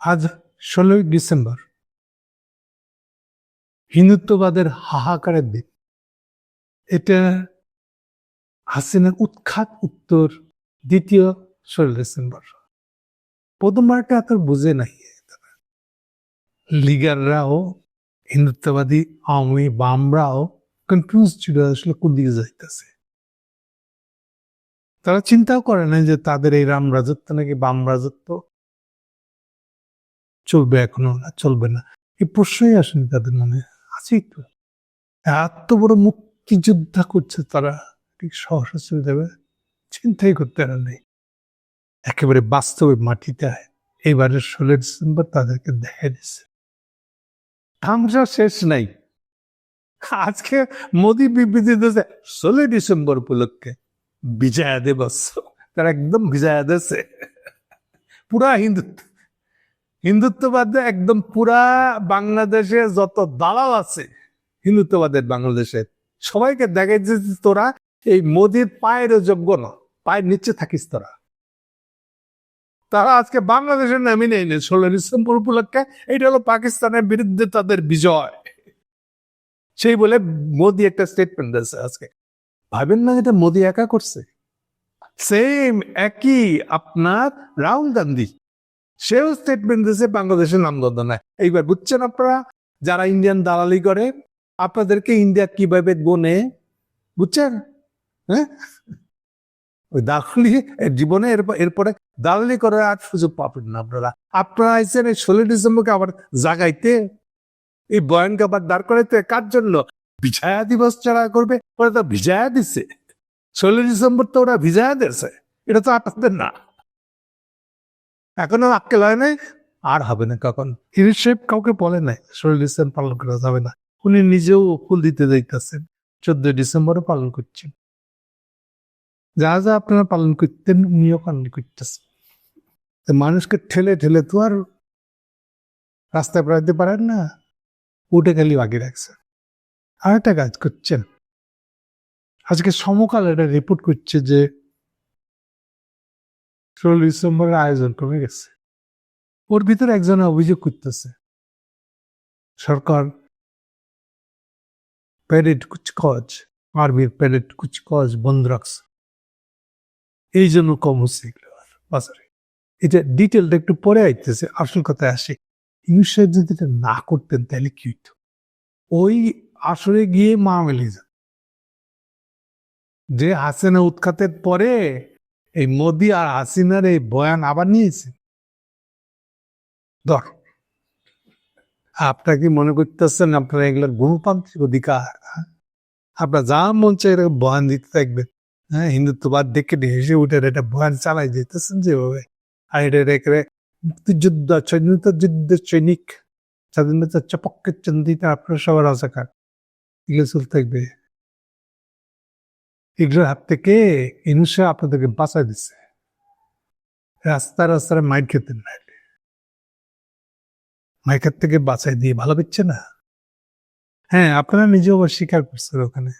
আজ ষোলোই ডিসেম্বর। হিন্দুত্ববাদের হাহাকারের দিন। এটা হাসিনার উৎখাত উত্তর দ্বিতীয় ষোলো ডিসেম্বর। প্রথমবারটা এত বুঝে নাই। লিগাররাও, হিন্দুত্ববাদী আওয়ামী বামরাও কনফিউজ ছিল, আসলে কোন দিকে যাইতেছে। তারা চিন্তাও করে না যে তাদের এই রাম রাজত্ব নাকি বাম রাজত্ব চলবে এখনও না, চলবে না। এই প্রশ্নই আসেনি তাদের মনে। আছেই তো এত বড় মুক্তিযোদ্ধা করছে তারা। ঠিক সহসা চলে যাবে চিন্তাই করতে আর নেই। একেবারে বাস্তবে মাটিতে এইবারের ষোলো ডিসেম্বর তাদেরকে দেখা দিচ্ছে। তামসা শেষ নাই। আজকে মোদী বিবৃতি দিয়েছে, ষোলো ডিসেম্বর উপলক্ষে বিজয়া দিবস। তারা একদম বিজয়া দিয়েছে। পুরা হিন্দুত্ব হিন্দুত্ববাদে একদম পুরা বাংলাদেশে যত দালাল আছে, হিন্দুত্ববাদের বাংলাদেশে, সবাইকে দেখাইছে যে তোরা এই মোদির পায়ের যোগ্য না, পায়ের নিচে থাকিস তোরা। তারা আজকে বাংলাদেশের নামই নেই ষোলো ডিসেম্বর উপলক্ষে এটা হলো পাকিস্তানের বিরুদ্ধে তাদের বিজয়। সেই বলে মোদি একটা স্টেটমেন্ট দিয়েছে আজকে। ভাবেন না এটা মোদি একা করছে? সেম একই আপনার রাহুল গান্ধী। সেও স্টেটমেন্ট দিয়েছে বাংলাদেশের নামগন্ধ নাই এইবার বুঝছেন আপনারা? যারা ইন্ডিয়ান দালালি করে, আপনাদেরকে ইন্ডিয়া কীভাবে গনে বুঝছেন? হ্যাঁ? জীবনে এরপর- এরপরে দালালি করার আর সুযোগ পাবেন না আপনারা। আপনারা আইসেন এই ষোলো ডিসেম্বরকে আবার জাগাইতে। এই বয়ানকে আবার দাঁড় করাইতে। কার জন্য? বিজয়া দিবস যারা করবে, ওরা তো ভিজায়া দিচ্ছে ষোলো ডিসেম্বর তো ওরা ভিজায়া দিয়েছে। এটা তো আপনাদের না। এখনও আক্কেল হয় নাই। আর হবে না কখন। হিরিশেপ কাউকে বলে নাই, শরীর ডিসেম্বর পালন করা যাবে না। উনি নিজেও ফুল দিতে যাইতেছেন, চোদ্দই ডিসেম্বরও পালন করছেন। যা যা আপনারা পালন করতেন, উনিও পালন করতেছেন। মানুষকে ঠেলে ঠেলে তো আর রাস্তায় বেড়াতে পারেন না, উঠে খালি বাকি রাখছে আর একটা কাজ করছেন। আজকে সমকাল এটা রিপোর্ট করছে যে ষোলো ডিসেম্বরের আয়োজন কমে গেছে। ওর ভিতরে একজন অভিযোগ করতেছে, সরকার প্যারেড কুচকাওয়াজ আর্মির প্যারেড কুচকাওয়াজ বন্ধ রাখছে। এই জন্য কম হচ্ছে এগুলো বাজারে। এটা ডিটেলটা একটু পরে আইতেছে, আসল কথায় আসে ইউনুস সাহেব যদি এটা না করতেন তাহলে কি হইতো? ওই আসরে গিয়ে মা মেলে যান। যে হাসিনা উৎখাতের পরে এই মোদি আর হাসিনার এই বয়ান আবার নিয়েছে। ধর আপনারা কি মনে করতেছেন আপনারা এগুলোর গণতান্ত্রিক অধিকার হ্যাঁ? আপনার যা মন চাই এরকম বয়ান দিতে থাকবেন হ্যাঁ? হিন্দুত্ববাদ দেখে হেসে উঠে এটা বয়ান চালাই যেতেছেন যেভাবে। আর এটা রেখে মুক্তিযুদ্ধ স্বাধীনতা যুদ্ধের সৈনিক স্বাধীনতার চপক্কের চন্দিতে আপনার সবার রাজাকার এগুলো চলতে থাকবে। এগুলোর হাত থেকে ইনুসে আপনাদেরকে বাঁচাই দিচ্ছে রাস্তা রাস্তায় মাইর খেতেন না মাইকের থেকে বাঁচাই দিয়ে ভালো পেচ্ছে না? হ্যাঁ আপনারা নিজেও আবার স্বীকার করছেন ওখানে।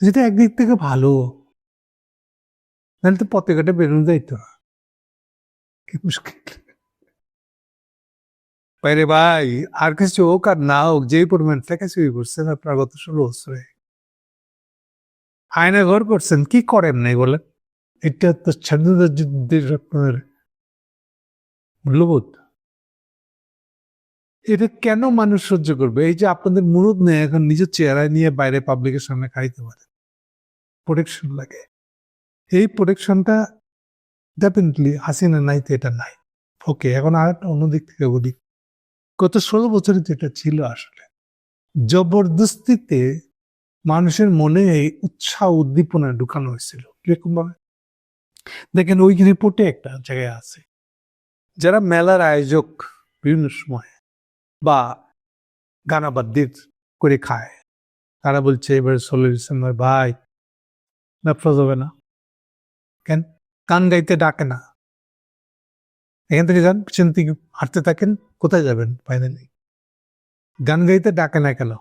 যেটা একদিক থেকে ভালো। নাহলে তো পতাকাটা বেরোনো যাইতো কি মুশকিল। বাইরে ভাই, আর কিছু হোক আর না হোক, যেই পরিমাণ চুরি করছেন আপনার গত ষোলো বছরে। আয়না ঘর করছেন, কি করেন নাই বলেন এটা তো স্বাধীনতা যুদ্ধের আপনার মূল্যবোধ। এটা কেন মানুষ সহ্য করবে? এই যে আপনাদের মুরুদ নেই, এখন নিজের চেহারায় নিয়ে বাইরে পাবলিকের সামনে খাইতে পারে। প্রোটেকশন লাগে। এই প্রোটেকশনটা ডেফিনেটলি হাসিনা নাই তো এটা নাই। ওকে এখন আর একটা অন্যদিক থেকে বলি। গত ষোলো বছরে এটা ছিল আসলে, জবরদস্তিতে মানুষের মনে এই উৎসাহ উদ্দীপনা ঢুকানো হয়েছিল কীরকম ভাবে দেখেন, ওই রিপোর্টে একটা জায়গায় আছে। যারা মেলার আয়োজক বিভিন্ন সময় বা গানাবাদ্যির করে খায়, তারা বলছে, এবারে ষোলো ডিসেম্বর, ভাই ব্যবসা হবে না। কেন? গান গাইতে ডাকে না। এখান থেকে যান, পিছন থেকে হাঁটতে থাকেন, কোথায় যাবেন? ফাইনালি গান গাইতে ডাকে না কেন?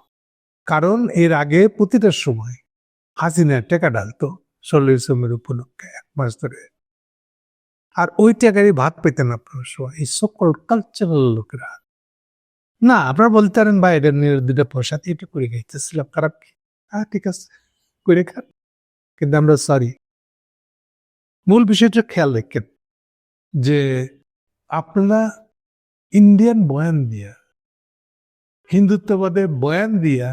কারণ এর আগে প্রতিটা সময় হাসিনা টেকা ডালতো ষোলো ডিসেম্বর উপলক্ষে এক মাস ধরে। আর ওই টাকারই ভাত পেতেন আপনার সময় এই সকল কালচারাল লোকেরা। না, আপনারা বলতে পারেন ভাই, এটা নিয়ে দুটা পয়সা দিয়ে এটা করে খাইতেছিলাম, খারাপ কি? হ্যাঁ ঠিক আছে, করে খান। কিন্তু আমরা সরি মূল বিষয়টা খেয়াল রাখেন যে আপনারা ইন্ডিয়ান বয়ান দিয়া হিন্দুত্ববাদে বয়ান দিয়া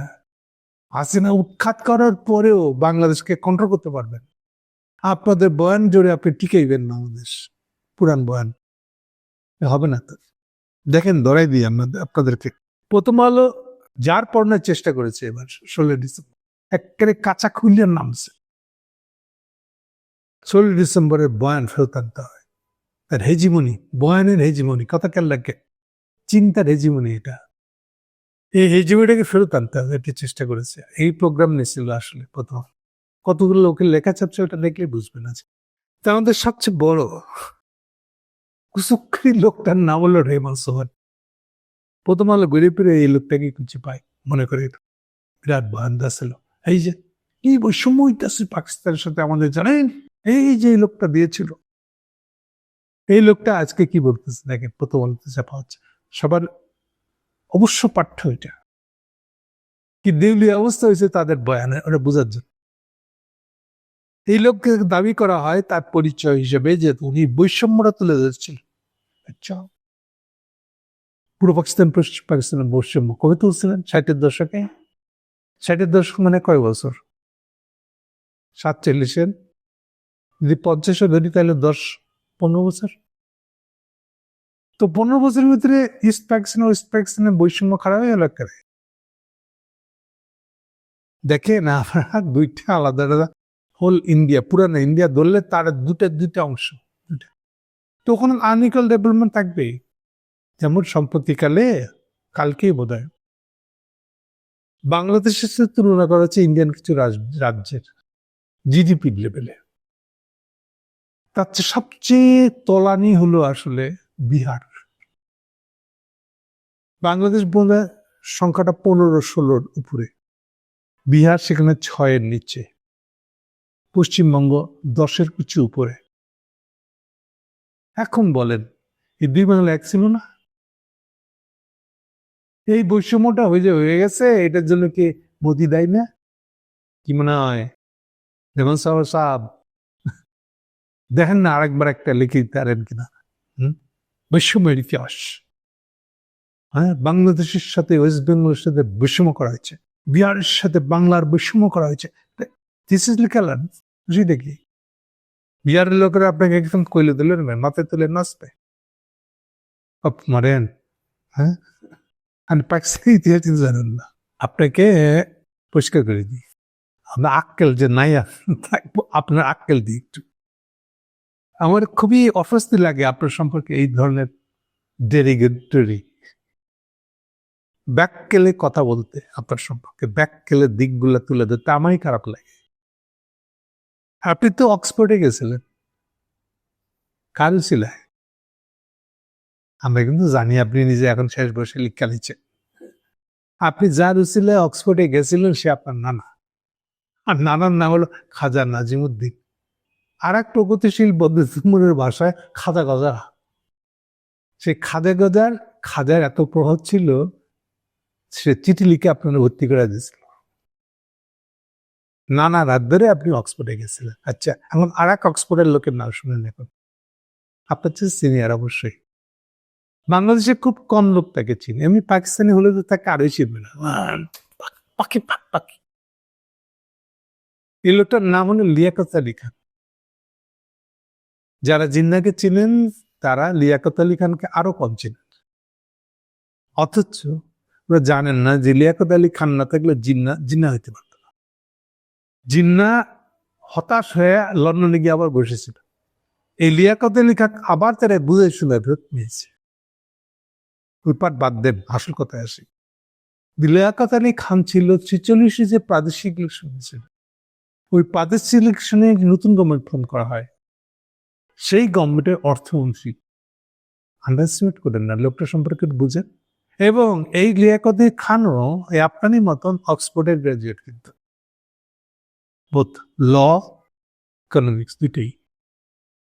হাসিনা উৎখাত করার পরেও বাংলাদেশকে কন্ট্রোল করতে পারবেন আপনাদের বয়ান জোরে আপনি টিকাইবেন বাংলাদেশ। পুরান বয়ান। হবে না তো। দেখেন ধরাই দিই আমাদের আপনাদেরকে। প্রথম আলো যার পড়ানোর চেষ্টা করেছে এবার ষোলো ডিসেম্বর। একেবারে কাঁচা খুলিয়ার নামছে। ষোলোই ডিসেম্বরের বয়ান ফেরত আনতে হয়। তার হেজিমনি, বয়ানের হেজিমনি, কথা কেন লাগে? চিন্তার হেজিমনি এটা। এই হেজিমনিটাকে ফেরত আনতে হবে, এটি চেষ্টা করেছে। এই প্রোগ্রাম নিয়েছিল আসলে প্রথম। কতগুলো লোকের লেখা চাপছে ওটা দেখলে বুঝবেন আছে তা আমাদের সবচেয়ে বড় কুসুক্ষি লোকটার নাম হলো রেমন সোহান। প্রথম আলো ঘুরে ফিরে এই লোকটাকে খুঁজে পাই মনে করে বিরাট বয়ান ছিল এই যে এই বৈষম্য হইতেছে পাকিস্তানের সাথে আমাদের, জানেন? এই যে এই লোকটা দিয়েছিল। এই লোকটা আজকে কি বলতেছে? দেখেন, প্রথম আলোতে চাপা হচ্ছে সবার অবশ্য পাঠ্য এটা। কি দেউলি অবস্থা হয়েছে তাদের বয়ানে ওরা বোঝার জন্য। এই লোককে দাবি করা হয় তার পরিচয় হিসেবে যে উনি বৈষম্যটা তুলে ধরছিলেন আচ্ছা। পূর্ব পাকিস্তান, পশ্চিম পাকিস্তানের বৈষম্য। কবে তুলছিলেন? ষাটের দশকে? ষাটের দশক মানে কয় বছর? সাতচল্লিশের? যদি পঞ্চাশ ধরি তাহলে দশ, পনেরো বছর? তো পনেরো বছরের ভিতরে ইস্ট পাকিস্তান ও ওয়েস্ট পাকিস্তানের বৈষম্য খারাপ হয়ে গেল দেখেন, আপনারা দুইটা আলাদা আলাদা। হোল ইন্ডিয়া পুরানো ইন্ডিয়া ধরলে তার দুটা দুটা অংশ তো ওখানে আনইকুয়াল ডেভেলপমেন্ট থাকবে। যেমন সম্প্রতিকালে, কালকেই বোধ হয় বাংলাদেশের সাথে তুলনা করা হচ্ছে ইন্ডিয়ান কিছু রাজ- রাজ্যের জিডিপি লেভেলে তার চেয়ে সবচেয়ে তলানি হলো আসলে বিহার। বাংলাদেশ বোধ সংখ্যাটা পনেরো ষোলোর উপরে। বিহার সেখানে ছয়ের নিচে। পশ্চিমবঙ্গ দশের কিছু উপরে। এখন বলেন, এই দুই বাংলা এক ছিল না? এই বৈষম্যটা হয়ে যে হয়ে গেছে, এটার জন্য কি মোদি দেয় না? কি মনে হয়? যেমন সাহ সাহ দেখেন না আরেকবার একটা লিখে পারেন কিনা। হুম? বৈষম্যের ইতিহাস। হ্যাঁ বাংলাদেশের সাথে ওয়েস্ট বেঙ্গলের সাথে বৈষম্য করা হয়েছে। বিহারের সাথে বাংলার বৈষম্য করা হয়েছে। দিস ইজ লিখালেন বুঝি দেখি। বিহারের লোকেরা আপনাকে একদম কইলে দিলেন না মাথায় তুলে নাচবে মারেন। হ্যাঁ? আর পাকিস্তানি ইতিহাস কিন্তু জানেন না। আপনাকে পরিষ্কার করে দিই। আমরা আক্কেল যে নাই আপনার আক্কেল দিই একটু। আমার খুবই অস্বস্তি লাগে আপনার সম্পর্কে এই ধরনের ডেরিগেটরি। ব্যাককেলে কথা বলতে আপনার সম্পর্কে, ব্যাককেলের দিকগুলো তুলে ধরতে আমারই খারাপ লাগে। আপনি তো অক্সফোর্ডে গেছিলেন। কাল ছিল আমরা কিন্তু জানি আপনি নিজে এখন শেষ বসে লিখা নিচ্ছেন আপনি যার উচিলে অক্সফোর্ডে গেছিলেন, সে আপনার নানা। আর নানার নাম হলো খাজা নাজিমুদ্দিন। আর এক প্রগতিশীল বৌদ্ধমূলের ভাষায় খাদা গজা সেই খাদা গজার, খাদার এত প্রভাব ছিল, সে চিঠি লিখে আপনারা ভর্তি করে দিয়েছিল। নানা রাত ধরে আপনি অক্সফোর্ডে গেছিলেন। আচ্ছা এখন আর এক অক্সফোর্ডের লোকের নাম শুনেন এখন আপনার চেয়ে সিনিয়র অবশ্যই। বাংলাদেশে খুব কম লোক তাকে চিনি। এমনি পাকিস্তানি হলে তো তাকে আরোই চিনবে না। পাক, পাকি। এই লোকটার নাম হলো লিয়াকত আলী খান। যারা জিন্নাকে চিনেন, তারা লিয়াকত আলী খানকে আরও কম চিনেন। অথচ ওরা জানেন না যে লিয়াকত আলী খান না থাকলে জিন্না জিন্না হইতে পারত না। জিন্না হতাশ হয়ে লন্ডনে গিয়ে আবার বসেছিল। এই লিয়াকত আলী খান আবার তারা বুঝে শুনে ফেরত নিয়েছে ওই পাট বাদ দেন, আসল কথায় আসি। লিয়াকত আলী খান ছিল ছেচল্লিশে যে প্রাদেশিক ইলেকশন হয়েছিল, ওই প্রাদেশিক ইলেকশনে নতুন গভর্নমেন্ট ফর্ম করা হয়। সেই গভর্নমেন্টের অর্থমন্ত্রী আন্ডারস্টিমেট করেন না, লোকটা সম্পর্কে বুঝেন। এবং এই লিয়াকতি খানও এই আপনারই মতন অক্সফোর্ডের গ্রাজুয়েট কিন্তু। বোধ ল ইকোনমিক্স দুইটাই।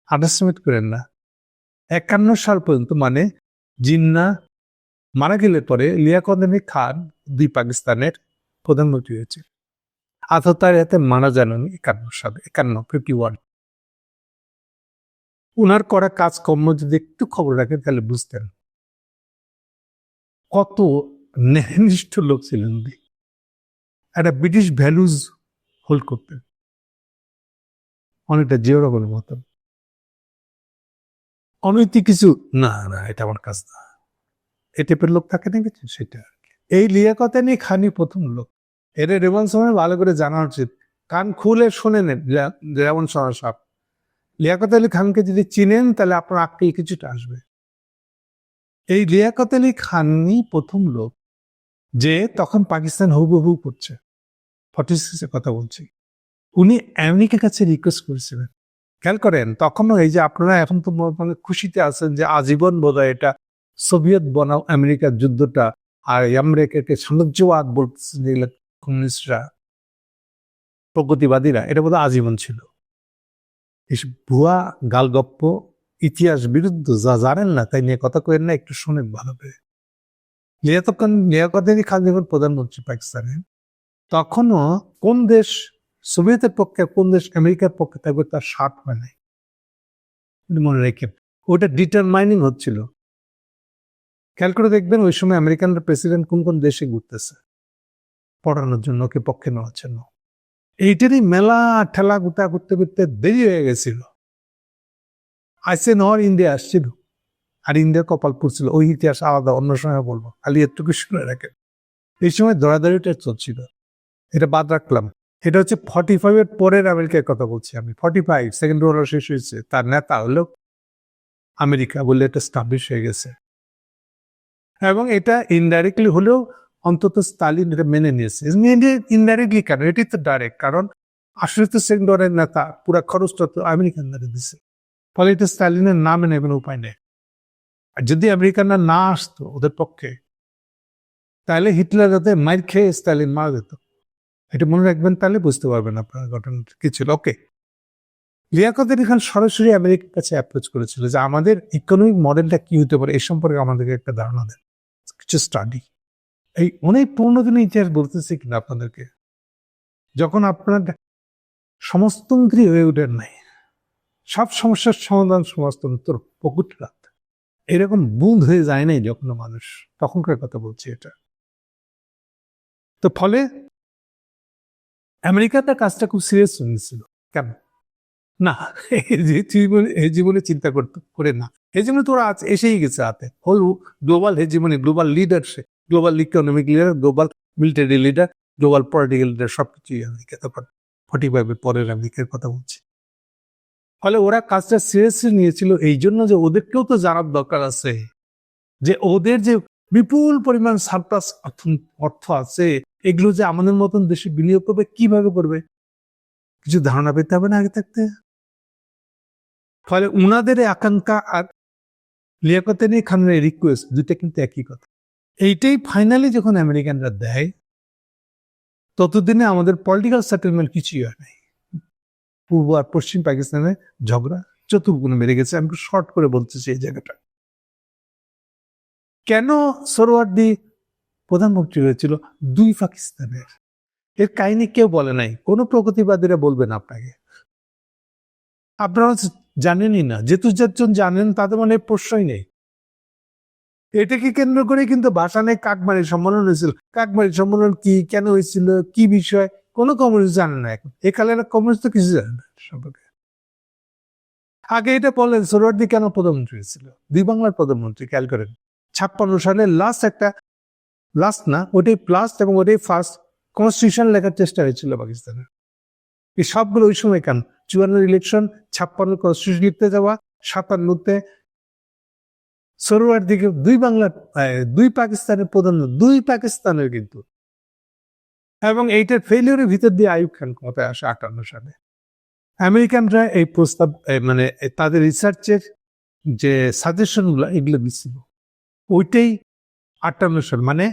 আন্ডারস্টিমেট করেন না। একান্ন সাল পর্যন্ত মানে জিন্না মারা গেলে পরে লিয়াকত খান দুই পাকিস্তানের প্রধানমন্ত্রী হয়েছে। আথর তার এতে মারা যান একান্ন সালে, একান্ন ফিফটি ওয়ান উনার করা কাজকর্ম যদি একটু খবর রাখেন, তাহলে বুঝতেন। কত ন্যায়নিষ্ঠ লোক ছিলেন উনি। একটা ব্রিটিশ ভ্যালুজ হোল্ড করতেন। অনেকটা জিওরগের মতন। অনৈতিক কিছু, না না, এটা আমার কাজ না। এই টাইপের লোক থাকে না সেটা। এই লিয়াকতে নিয়ে খানি প্রথম লোক। এটা রেবন সময় ভালো করে জানা উচিত। কান খুলে শোনে নেন রেবন সময় সাপ লিয়াকত আলী খানকে যদি চিনেন, তাহলে আপনার আক্কেল কিছুটা আসবে। এই লিয়াকত আলী খানই প্রথম লোক যে তখন পাকিস্তান হুবহু করছে। ফর্টি সিক্সের কথা বলছি। উনি আমেরিকার কাছে রিকোয়েস্ট করেছিলেন। খেয়াল করেন, তখনও এই যে আপনারা এখন তো মানে খুশিতে আছেন যে আজীবন বোধহয় এটা সোভিয়েত বনাম, আমেরিকার যুদ্ধটা আর আমেরিকাকে সাম্রাজ্যবাদ বলতেছে কমিউনিস্টরা, প্রগতিবাদীরা, এটা বোধহয় আজীবন ছিল। ভুয়া গালগপ্প ইতিহাস বিরুদ্ধ যা জানেন না, তাই নিয়ে কথা কয়েন না, একটু শোনেন ভালো করে। লিয়াতক্ষণ লিয়াকতেরই খান যখন প্রধানমন্ত্রী পাকিস্তানের তখনও কোন দেশ সোভিয়েতের পক্ষে, কোন দেশ আমেরিকার পক্ষে থাকবে তার স্বার্থ হয় নাই? মনে রেখে ওটা ডিটারমাইনিং হচ্ছিল। খেয়াল করে দেখবেন, ওই সময় আমেরিকানরা প্রেসিডেন্ট কোন কোন দেশে ঘুরতেছে, পড়ানোর জন্য, ওকে পক্ষে নেওয়ার জন্য। এইটারই মেলা ঠেলা গুতা করতে করতে দেরি হয়ে গেছিল। আইসে নহর ইন্ডিয়া আসছিল। আর ইন্ডিয়া কপাল পুড়ছিল। ওই ইতিহাস আলাদা, অন্য সময় বলব। খালি এটুকু শুনে রাখেন। এই সময় দৌড়াদৌড়িটা চলছিল। এটা বাদ রাখলাম। এটা হচ্ছে ফর্টি ফাইভের পরের আমেরিকার কথা বলছি আমি। ফর্টি ফাইভ সেকেন্ড ওয়ার শেষ হয়েছে। তার নেতা হলো আমেরিকা বলে এটা স্টাবলিশ হয়ে গেছে। এবং এটা ইনডাইরেক্টলি হলেও অন্তত স্টালিন এটা মেনে নিয়েছে। মেনে ইনডাইরেক্টলি কেন এটি তো ডাইরেক্ট কারণ আসলে তো সেকেন্ড ওয়ারের নেতা, পুরা খরচটা তো আমেরিকানরা দিছে। ফলে এটা স্টালিনের না মেনে কোনো উপায় নেই। আর যদি আমেরিকানরা না আসতো ওদের পক্ষে, তাহলে হিটলার যাতে মাইর খেয়ে স্টালিন মারা যেত। এটা মনে রাখবেন, তাহলে বুঝতে পারবেন আপনার ঘটনাটা কি ছিল। ওকে লিয়াকতের খান সরাসরি আমেরিকার কাছে অ্যাপ্রোচ করেছিল যে আমাদের ইকোনমিক মডেলটা কি হতে পারে, এ সম্পর্কে আমাদেরকে একটা ধারণা দেন। কিছু স্টাডি এই অনেক পুরোনো দিনের ইতিহাস বলতেছি কিনা আপনাদেরকে? যখন আপনার সমস্তন্ত্রী হয়ে ওঠেন নাই, সব সমস্যার সমাধান সমাজতন্ত্র পকুটরাত এরকম বুঁদ হয়ে যায় নাই যখন মানুষ, তখনকার কথা বলছি এটা। তো ফলে আমেরিকা তার কাজটা খুব সিরিয়াস নিয়েছিল কেন? না, এই জীবনে এই জীবনে চিন্তা করতে, করে না। এই জীবনে তোরা আছে এসেই গেছে হাতে whole global hegemony global leadership global economic leader global military leader global political leader সবকিছুই আমেরিকা। তখন ফর্টি ফাইভের পরের আমেরিকার কথা বলছি। ফলে ওরা কাজটা সিরিয়াসলি নিয়েছিল এই জন্য যে ওদেরকেও তো জানার দরকার আছে যে ওদের যে বিপুল পরিমাণ সারপ্লাস অর্থ আছে, এগুলো যে আমাদের মতন দেশে বিনিয়োগ করবে, কীভাবে করবে? কিছু ধারণা পেতে হবে না আগে থাকতে? ফলে উনাদের আকাঙ্ক্ষা আর লিয়াকতে নিয়ে খানের রিকোয়েস্ট দুইটা কিন্তু একই কথা। এইটাই ফাইনালি যখন আমেরিকানরা দেয়, ততদিনে আমাদের পলিটিক্যাল সেটেলমেন্ট কিছুই হয় নাই। পূর্ব আর পশ্চিম পাকিস্তানের ঝগড়া চতুর্গুণে মেরে গেছে। আমি শর্ট করে বলতেছি এই জায়গাটা। কেন সরোয়ার্দি প্রধানমন্ত্রী হয়েছিল? দুই পাকিস্তানের। এর কাহিনী কেউ বলে নাই। কোনো প্রগতিবাদীরা বলবেন আপনাকে। আপনারা জানেনই না। যেহেতু যাচ্ছেন জানেন, তাদের মানে প্রশ্নই নেই। এটাকে কেন্দ্র করে কিন্তু ভাষানে কাকমারি সম্মেলন হয়েছিল। কাকমারি সম্মেলন কি, কেন হয়েছিল, কি বিষয়, কোনো কমিউনিস্ট জানে না এখন। একালে কমিউনিস্ট তো কিছু জানে না সম্পর্কে। আগে এটা বললেন সোরওয়ার্দি কেন প্রধানমন্ত্রী হয়েছিল? দুই বাংলার প্রধানমন্ত্রী, খেয়াল করেন। ছাপ্পান্ন সালে লাস্ট একটা লাস্ট না, ওটাই প্লাস এবং ওটাই ফার্স্ট কনস্টিটিউশন লেখার চেষ্টা হয়েছিল পাকিস্তানের এই সবগুলো ওই সময় কেন? চুয়ান্নের ইলেকশন ছাপ্পান্ন কনস্টিটিউশন লিখতে যাওয়া, সাতান্নতে সরোয়ার দিকে দুই বাংলার দুই পাকিস্তানের প্রধান, দুই পাকিস্তানের কিন্তু। এবং এইটার ফেলিওরের ভিতর দিয়ে আয়ুব খান ক্ষমতায় আসে আটান্ন সালে। আমেরিকানরা এই প্রস্তাব মানে তাদের রিসার্চের যে সাজেশনগুলো এগুলো দিচ্ছিল ওইটাই আটান্ন সাল মানে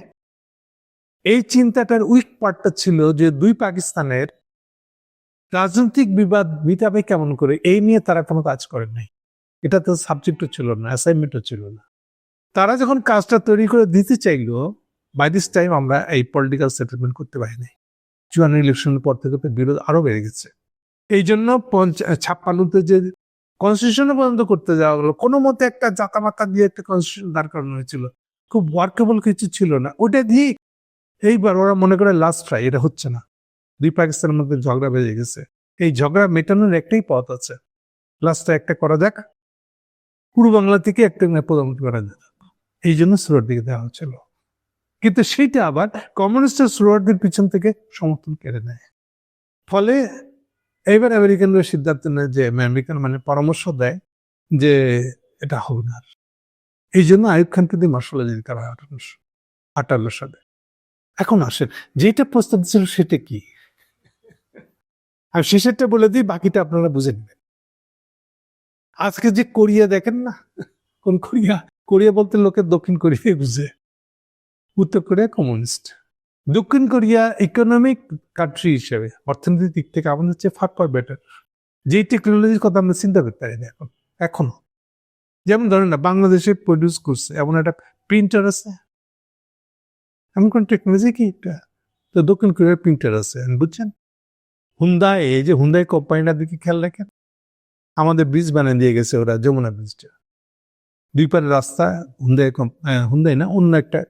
এই চিন্তাটার উইক পার্টটা ছিল যে দুই পাকিস্তানের রাজনৈতিক বিবাদ মিটাবে কেমন করে, এই নিয়ে তারা কোনো কাজ করেন নাই। এটা তো সাবজেক্টও ছিল না অ্যাসাইনমেন্টও ছিল না। তারা যখন কাজটা তৈরি করে দিতে চাইলো বাই দিস টাইম আমরা এই পলিটিক্যাল সেটেলমেন্ট করতে পারিনি। চুয়ান্ন ইলেকশনের পর থেকে বিরোধ আরও বেড়ে গেছে। এই জন্য ছাপ্পান্নতে যে কনস্টিটিউশন পর্যন্ত করতে যাওয়া হলো, কোনো মতে একটা জাতামাতা দিয়ে একটা কনস্টিটিউশন দাঁড় করানো হয়েছিল। খুব ওয়ার্কেবল কিছু ছিল না। ওটা দিয়ে এইবার ওরা মনে করে লাস্ট ট্রাই এটা হচ্ছে না। দুই পাকিস্তানের মধ্যে ঝগড়া বেজে গেছে। এই ঝগড়া মেটানোর একটাই পথ আছে। লাস্টটা একটা করা যাক। পূর্ব বাংলা থেকে একটা প্রধানমন্ত্রী করা যাক এই জন্য সুরার দিকে দেওয়া হচ্ছিল। কিন্তু সেইটা আবার কমিউনিস্টের সুরারদের পিছন থেকে সমর্থন কেড়ে নেয়। ফলে এইবার আমেরিকানরা সিদ্ধান্ত নেয় যে, আমেরিকান মানে পরামর্শ দেয় যে, এটা হবে না। এই জন্য আয়ুব খানকে দিয়ে মার্শাল আজাদ করা হয় আঠারোশো আটান্ন সালে। এখন আসেন, যেটা প্রস্তাব ছিল সেটা কি? আর শেষেরটা বলে দিই, বাকিটা আপনারা বুঝে নেবেন। আজকে যে কোরিয়া, দেখেন না? কোন কোরিয়া? কোরিয়া বলতে লোকের দক্ষিণ কোরিয়া বুঝে। উত্তর কোরিয়া কমিউনিস্ট। দক্ষিণ কোরিয়া ইকোনমিক কান্ট্রি হিসেবে অর্থনৈতিক দিক থেকে আমাদের হচ্ছে ফার ফার বেটার যেই টেকনোলজির কথা আমরা চিন্তা করতে পারি না এখন, এখনও। যেমন ধরেন না, বাংলাদেশে প্রডিউস করছে, এমন একটা প্রিন্টার আছে। এমন কোন টেকনোলজি কি এটা? তো দক্ষিণ কোরিয়ার প্রিন্টার আছে, বুঝছেন? হুন্দাই এই যে হুন্দাই কোম্পানিটার দিকে খেয়াল রাখেন। আমাদের ব্রিজ বানিয়ে দিয়ে গেছে ওরা যমুনা ব্রিজটা দুই পারে রাস্তা আহ, হুন্দাই না অন্য একটা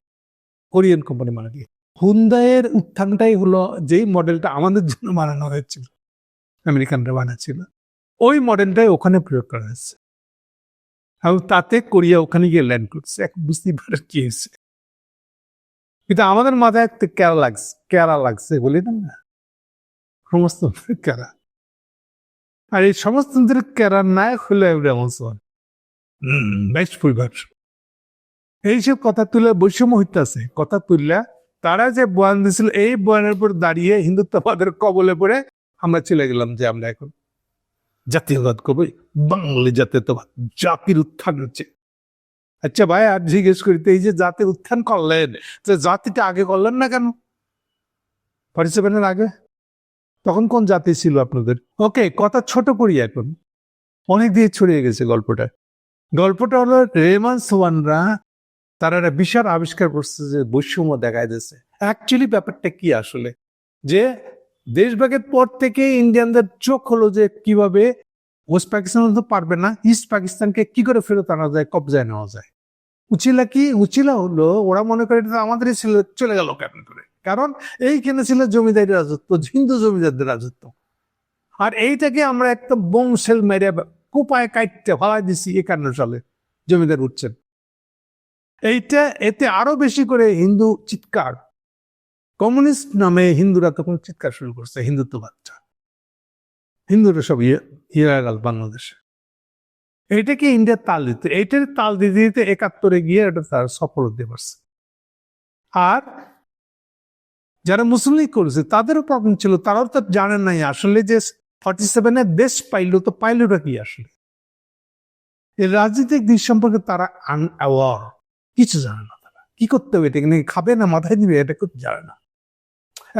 কোরিয়ান কোম্পানি বানিয়ে দিয়ে। হুন্দাইয়ের উত্থানটাই হলো যেই মডেলটা আমাদের জন্য বানানো হয়েছিল আমেরিকানরা বানাচ্ছিল। ওই মডেলটাই ওখানে প্রয়োগ করা হয়েছে। এবং তাতে কোরিয়া ওখানে গিয়ে ল্যান্ড করছে। এখন বুঝতেই পারে কি হয়েছে। কিন্তু আমাদের মাথায় একটা ক্যারা লাগছে ক্যারা লাগছে বলি না? সমস্ত কেরা? আর এই সমাজতন্ত্রের কেরার নায়ক হলো এমন হম বেস্ট পরিবার। এইসব কথা তুলে বৈষম্য হইতেছে কথা তুললে তারা যে বয়ান দিয়েছিল এই বয়ানের উপর দাঁড়িয়ে হিন্দুত্ববাদের কবলে পড়ে আমরা চলে গেলাম যে আমরা এখন জাতীয়বাদ করব বাঙালি জাতীয়তাবাদ জাতির উত্থান হচ্ছে। আচ্ছা ভাই আর জিজ্ঞেস করি তো এই যে জাতির উত্থান করলেন জাতিটা আগে করলেন না কেন? ফর্টি আগে? তখন কোন জাতি ছিল আপনাদের? ওকে কথা ছোট করি এখন। অনেক দিয়ে ছড়িয়ে গেছে গল্পটা। গল্পটা হলো রেমান সোয়ানরা তারা একটা বিশাল আবিষ্কার করছে যে বৈষম্য দেখায় দিয়েছে। অ্যাকচুয়ালি ব্যাপারটা কি আসলে? যে দেশভাগের পর থেকে ইন্ডিয়ানদের চোখ হলো যে কীভাবে ওয়েস্ট পাকিস্তান তো পারবে না, ইস্ট পাকিস্তানকে কি করে ফেরত আনা যায়, কবজায় নেওয়া যায়? উচিলা কি? উচিলা হলো ওরা মনে করে এটা আমাদেরই চলে গেল কেন করে? কারণ এইখানে ছিল জমিদারি রাজত্ব, হিন্দু জমিদারদের রাজত্ব। আর এইটাকে আমরা একটা বংশেল মেরে কোপায় কাটতে ফালাই দিছি একান্ন সালে জমিদার উঠছেন। এইটা এতে আরও বেশি করে হিন্দু চিৎকার। কমিউনিস্ট নামে হিন্দুরা তখন চিৎকার শুরু করছে, হিন্দুত্ববাদটা। হিন্দুরা সব ইয়ে গেল বাংলাদেশে। এইটাকে ইন্ডিয়ার তাল দিতে, এইটার তাল দিতে দিতে একাত্তরে গিয়ে এটা তার সফল হতে পারছে আর যারা মুসলিম লীগ করেছে, তাদেরও প্রবলেম ছিল, তারাও তো জানেন নাই আসলে যে ফর্টি সেভেনের দেশ পাইলো, তো পাইলোটা কি আসলে? এর রাজনৈতিক দিক সম্পর্কে তারা আনঅ্যাওয়ার কিছু জানে না তারা। কি করতে হবে এটা? নাকি খাবে না, মাথায় দিবে? এটা করতে জানে না।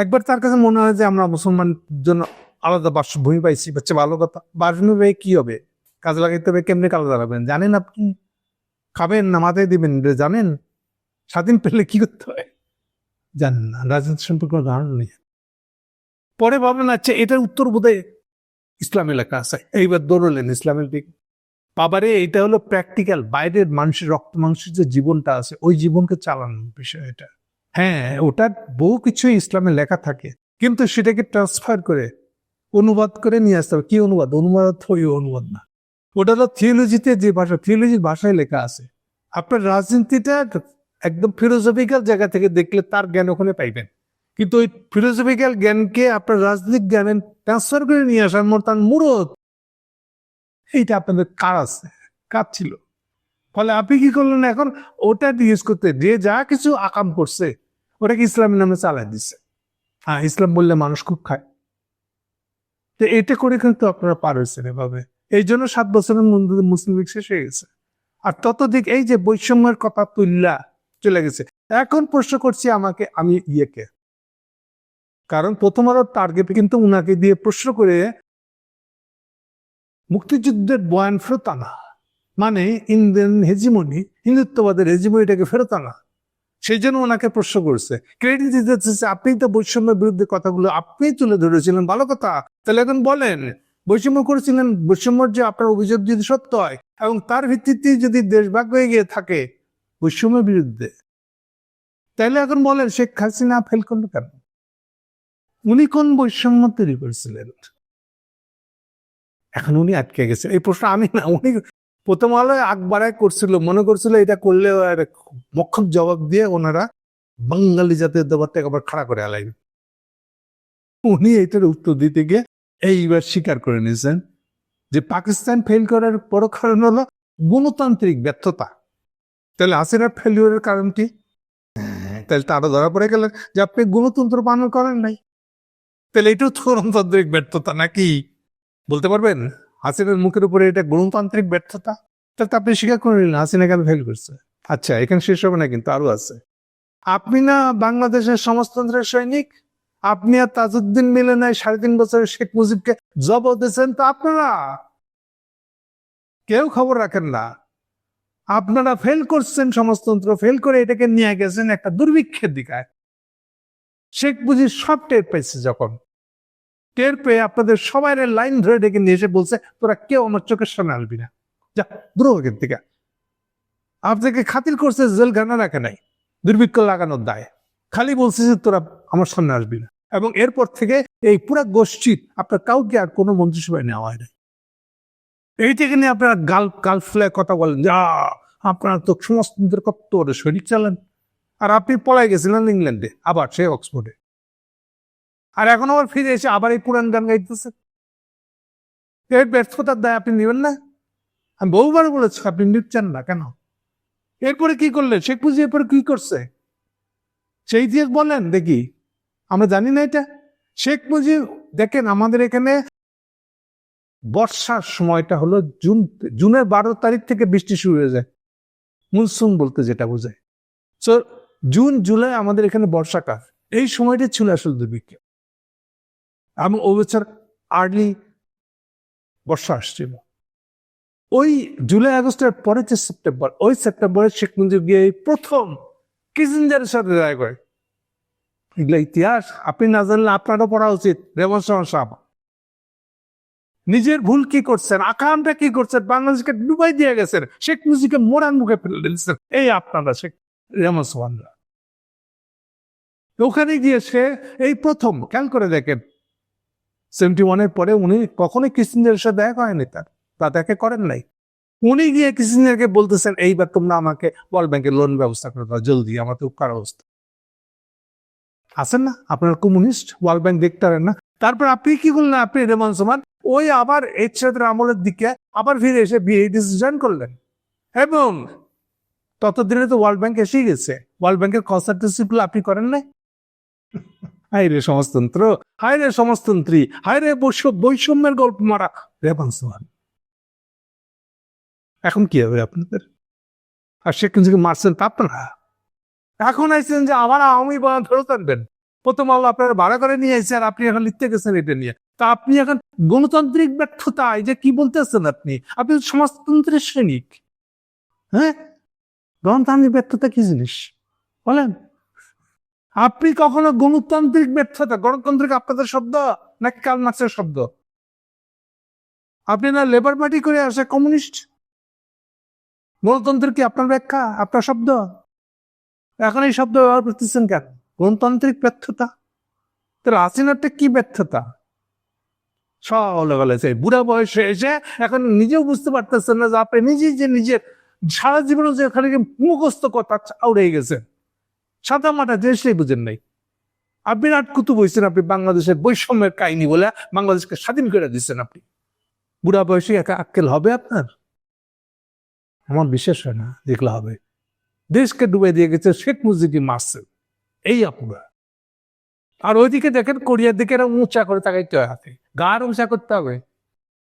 একবার তার কাছে মনে হয় যে আমরা মুসলমান জন্য আলাদা বাসভূমি পাইছি বাচ্চা ভালো কথা। বাসভূমি পেয়ে কি হবে? কাজে লাগাইতে হবে, কেমনি কাজে লাগাবেন? জানেন আপনি? খাবেন না, মাথায় দিবেন জানেন? স্বাধীন পেলে কি করতে হয়? জানেন না, রাজনীতি সম্পর্কে ধারণা নেই। পরে ভাবেন আচ্ছা এটার উত্তর বোধহয় ইসলাম এলাকা আছে। এইবার দৌড়লেন ইসলামের দিকে। বাবারে, এটা হলো প্র্যাকটিক্যাল বাইরের মানুষের, রক্ত মাংসের যে জীবনটা আছে, ওই জীবনকে চালানোর বিষয় এটা। হ্যাঁ ওটার বহু কিছুই ইসলামে লেখা থাকে, কিন্তু সেটাকে ট্রান্সফার করে, অনুবাদ করে নিয়ে আসতে হবে। কি অনুবাদ? অনুবাদ ওই অনুবাদ না। ওটা হলো থিওলজিতে যে ভাষা থিওলজির ভাষায় লেখা আছে। আপনার রাজনীতিটা একদম ফিলোসফিক্যাল জায়গা থেকে দেখলে তার জ্ঞান ওখানে পাইবেন। কিন্তু ওই ফিলোসফিক্যাল জ্ঞানকে আপনার রাজনৈতিক জ্ঞানে ট্রান্সফার করে নিয়ে আসার মতো তার মূরত এইটা আপনাদের কার আছে কার ছিল। ফলে আপনি কি করলেন এখন? ওটা ইউজ করতে, যে যা কিছু আকাম করছে, ওটাকে ইসলামের নামে চালাই দিচ্ছে হ্যাঁ ইসলাম বললে মানুষ খুব খায়। তো এটা করে কিন্তু আপনারা পার হয়েছেন এভাবে। এই জন্য সাত বছরের মধ্যে মুসলিম শেষ হয়ে গেছে। আর ততদিক এই যে বৈষম্যের কথা তুল্লা চলে গেছে। এখন প্রশ্ন করছি আমাকে আমি ইয়েকে। কারণ প্রথম আরও টার্গেট কিন্তু উনাকে দিয়ে প্রশ্ন করে মুক্তিযুদ্ধের বয়ান ফেরত আনা। মানে ইন্ডিয়ান হেজিমনি হিন্দুত্ববাদের হেজিমনিটাকে ফেরত আনা। সেই জন্য ওনাকে প্রশ্ন করছে। ক্রেডিট দিতে চাচ্ছে, আপনি তো বৈষম্যের বিরুদ্ধে কথাগুলো আপনি তুলে ধরেছিলেন ভালো কথা। তাহলে এখন বলেন বৈষম্য করেছিলেন বৈষম্যর যে আপনার অভিযোগ যদি সত্য হয় এবং তার ভিত্তিতে যদি দেশ ভাগ হয়ে গিয়ে থাকে বৈষম্যের বিরুদ্ধে। তাইলে এখন বলেন, শেখ হাসিনা ফেল করল কেন? উনি কোন বৈষম্য তৈরি করেছিলেন? এখন উনি আটকে গেছে। এই প্রশ্ন আমি না, উনি প্রথম আলোয় আকবারায় করছিল, মনে করছিল এটা করলে আর মক্ষম জবাব দিয়ে ওনারা বাঙালি জাতীয় দেবারটা আবার খাড়া করে আলাইন। উনি এটার উত্তর দিতে গিয়ে এইবার স্বীকার করে নিয়েছেন যে পাকিস্তান ফেল করার বড় কারণ হলো গণতান্ত্রিক ব্যর্থতা। তাহলে হাসিনার ফেলিওরের কারণ কি? হ্যাঁ, তাহলে তারা ধরা পড়ে গেলেন যে আপনি গণতন্ত্র পালন করেন নাই। তাহলে এটাও তো গণতান্ত্রিক ব্যর্থতা নাকি? বলতে পারবেন? হাসিনার মুখের উপরে এটা গণতান্ত্রিক ব্যর্থতা? তাহলে তো আপনি স্বীকার করে নিলেন হাসিনা কেন ফেল করছে? আচ্ছা এখানে শেষ হবে না কিন্তু আরও আছে। আপনি না বাংলাদেশের সমাজতন্ত্রের সৈনিক? আপনি আর তাজউদ্দিন মিলে নাই সাড়ে তিন বছরের শেখ মুজিবকে জব দিয়েছেন তো আপনারা কেউ খবর রাখেন না। আপনারা ফেল করছেন সমাজতন্ত্র ফেল করে এটাকে নিয়ে গেছেন একটা দুর্ভিক্ষের দিকায় শেখ বুঝি সব টের পেয়েছে যখন। টের পেয়ে আপনাদের সবাই লাইন ধরে ডেকে নিয়ে এসে বলছে, তোরা কেউ আমার চোখের সামনে আসবি না। যা দ্রুহ দিকে আপনাকে খাতির করছে জেলখানা রাখে নাই, দুর্ভিক্ষ লাগানোর দায়। খালি বলছে যে তোরা আমার সামনে আসবি না। এবং এরপর থেকে এই পুরা গোষ্ঠী আপনার কাউকে আর কোনো মন্ত্রিসভায় নেওয়া হয় না এই থেকে নিয়ে আপনারা গাল গাল ফুলে কথা বলেন, যা, আপনারা তো সমাজতন্ত্রের কত শরীর চালান। আর আপনি পলাই গেছিলেন ইংল্যান্ডে, আবার সে অক্সফোর্ডে। আর এখন আবার ফিরে এসে আবার এই পুরান গান গাইতেছে। এর ব্যর্থতার দায় আপনি নেবেন না। আমি বহুবার বলেছি, আপনি নিচ্ছেন না কেন? এরপরে কি করলেন? শেখ মুজিব এরপরে কি করছে? সেই দিয়ে বলেন, দেখি, আমরা জানি না এটা। শেখ মুজিব, দেখেন আমাদের এখানে বর্ষার সময়টা হলো জুন, জুনের বারো তারিখ থেকে বৃষ্টি শুরু হয়ে যায়। মনসুন বলতে যেটা বোঝায়। তো জুন, জুলাই আমাদের এখানে বর্ষাকাল। এই সময়টা ছিল আসলে দুর্ভিক্ষ। এবং ও বছর আর্লি বর্ষা আসছিল। ওই জুলাই, আগস্টের পরে যে সেপ্টেম্বর, ওই সেপ্টেম্বরে শেখ মুজিব গিয়ে প্রথম কিসিঞ্জারের সাথে দেখা করে। এগুলো ইতিহাস, আপনি না জানলে আপনারও পড়া উচিত। রেবন সাহেব নিজের ভুল কি করছেন? আকামটা কি করছেন? বাংলাদেশকে ডুবাই দিয়ে গেছেন। শেখ মুজিবকে মোরান মুখে ফেলে দিয়েছেন। এই আপনারা শেখ রেমন সোহানরা ওখানে গিয়ে সে এই প্রথম, খেয়াল করে দেখেন। সেভেন্টি ওয়ানের পরে উনি কখনোই কিসিঞ্জারের সাথে দেখা হয়নি তার। তা দেখে করেন নাই। উনি গিয়ে কিসিঞ্জারকে বলতেছেন, এইবার তোমরা আমাকে ওয়ার্ল্ড ব্যাংকের লোন ব্যবস্থা করে দাও, জলদি, আমার উপকার অবস্থা। আছেন না? আপনার কমিউনিস্ট, ওয়ার্ল্ড ব্যাংক দেখতে পারেন না। তারপর আপনি কি করলেন? আপনি রেমান সমান ওই আবার এরশাদের আমলের দিকে আবার ফিরে এসে বিএডিস জয়েন করলেন। এবং ততদিনে তো ওয়ার্ল্ড ব্যাংক এসেই গেছে। ওয়ার্ল্ড ব্যাংকের কনসালটেন্সি গুলো আপনি করেন নাই? হাই রে সমাজতন্ত্র হাই রে সমাজতন্ত্রী হাই রে বৈষ- বৈষম্যের গল্প মারা। রেবান এখন কি হবে আপনাদের? আর শেখ মুজিবকে মারছেন তা আপনারা এখন আইছেন যে আমার আওয়ামী বয়ান ফেরত আনবেন। প্রথম আলো আপনারা ভাড়া করে নিয়ে এসেছেন আর আপনি এখন লিখতে গেছেন এটা নিয়ে। তা আপনি এখন গণতান্ত্রিক ব্যর্থতা এই যে কি বলতেছেন আপনি? আপনি সমাজতন্ত্রের সৈনিক হ্যাঁ? গণতান্ত্রিক ব্যর্থতা কি জিনিস? বলেন। আপনি কখনো গণতান্ত্রিক ব্যর্থতা, গণতান্ত্রিক আপনাদের শব্দ নাকি কাল মার্ক্সের শব্দ? আপনি না লেবার পার্টি করে আসে কমিউনিস্ট? গণতন্ত্রের কি আপনার ব্যাখ্যা, আপনার শব্দ? এখন এই শব্দ ব্যবহার করতেছেন কেন? গণতান্ত্রিক ব্যর্থতা? তাহলে হাসিনারটা কি ব্যর্থতা? সব বলেছে বুড়া বয়সে এসে এখন নিজেও বুঝতে পারতেছেন না যে আপনি নিজেই যে নিজের সারা জীবনে যে ওখানে মুখস্থ কথা আউড়ে গেছেন সাদা মাটা জিনিসটাই বুঝেন নাই। আপনি বিরাট কুতুব হয়েছেন আপনি বাংলাদেশের বৈষম্যের কাহিনী বলে বাংলাদেশকে স্বাধীন করে দিচ্ছেন আপনি। বুড়া বয়সে একা আক্কেল হবে আপনার? আমার বিশ্বাস হয় না, দেখলে হবে। দেশকে ডুবে দিয়ে গেছে শেখ মুজিবকে মারছে এই আপনারা আর ওইদিকে দেখেন কোরিয়ার দিকে এরা উঁচা করে তাকাইতে হয় হাতে। গার উঁচা করতে হবে।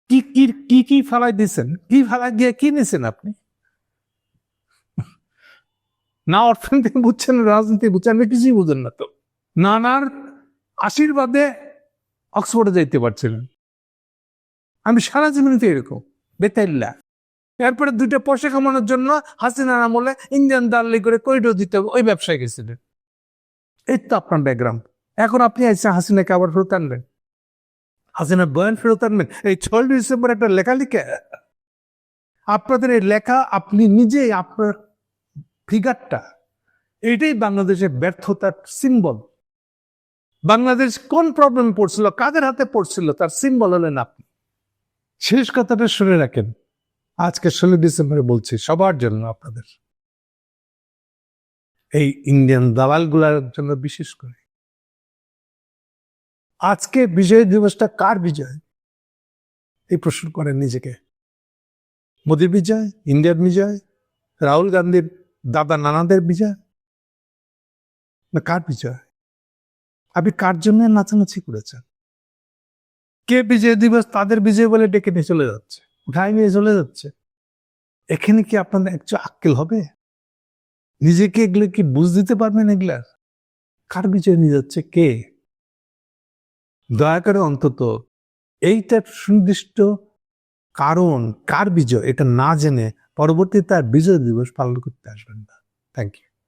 কি কি কি কি ফেলাই দিচ্ছেন কি ফেলাই দিয়ে কি নিছেন আপনি? না অর্থনীতি বুঝছেন, রাজনীতি বুঝছেন আপনি কিছুই বুঝেন না তো। নানার আশীর্বাদে অক্সফোর্ডে যাইতে পারছিলেন। আমি সারা জীবনে তো এরকম, বেতাইল্লা। এরপরে দুইটা পয়সা কামানোর জন্য হাসিনার আমলে ইন্ডিয়ান দালালি করে করিডোর দিতে হবে, ওই ব্যবসায় গেছিলেন। এই তো আপনার ব্যাকগ্রাউন্ড এখন আপনি এসে হাসিনাকে আবার ফেরত আনলেন হাসিনার বয়ান ফেরত আনবেন। এই ছয় ডিসেম্বর একটা লেখা লিখে, আপনাদের এই লেখা আপনি নিজেই আপনার ফিগারটা এইটাই বাংলাদেশের ব্যর্থতার সিম্বল বাংলাদেশ কোন প্রবলেম পড়ছিল, কাদের হাতে পড়ছিল, তার সিম্বল হলেন আপনি। শেষ কথাটা শুনে রাখেন। আজকে ষোলো ডিসেম্বরে বলছি, সবার জন্য আপনাদের। এই ইন্ডিয়ান দালালগুলার জন্য বিশেষ করে। আজকে বিজয় দিবসটা কার বিজয়? এই প্রশ্ন করেন নিজেকে। মোদির বিজয়, ইন্ডিয়ার বিজয়, রাহুল গান্ধীর দাদা নানাদের বিজয়? না, কার বিজয়? আপনি কার জন্য নাচানাচি করেছেন? কে বিজয় দিবস তাদের বিজয় বলে ডেকে নিয়ে চলে যাচ্ছে? উঠায় নিয়ে চলে যাচ্ছে? এখানে কি আপনাদের একটু আক্কেল হবে? নিজেকে এগুলো কি বুঝ দিতে পারবেন এগুলার? কার বিজয় নিয়ে যাচ্ছে? কে? দয়া করে অন্তত এইটা সুনির্দিষ্ট কারণ, কার বিজয়, এটা না জেনে পরবর্তী তার বিজয় দিবস পালন করতে আসবেন না। Thank you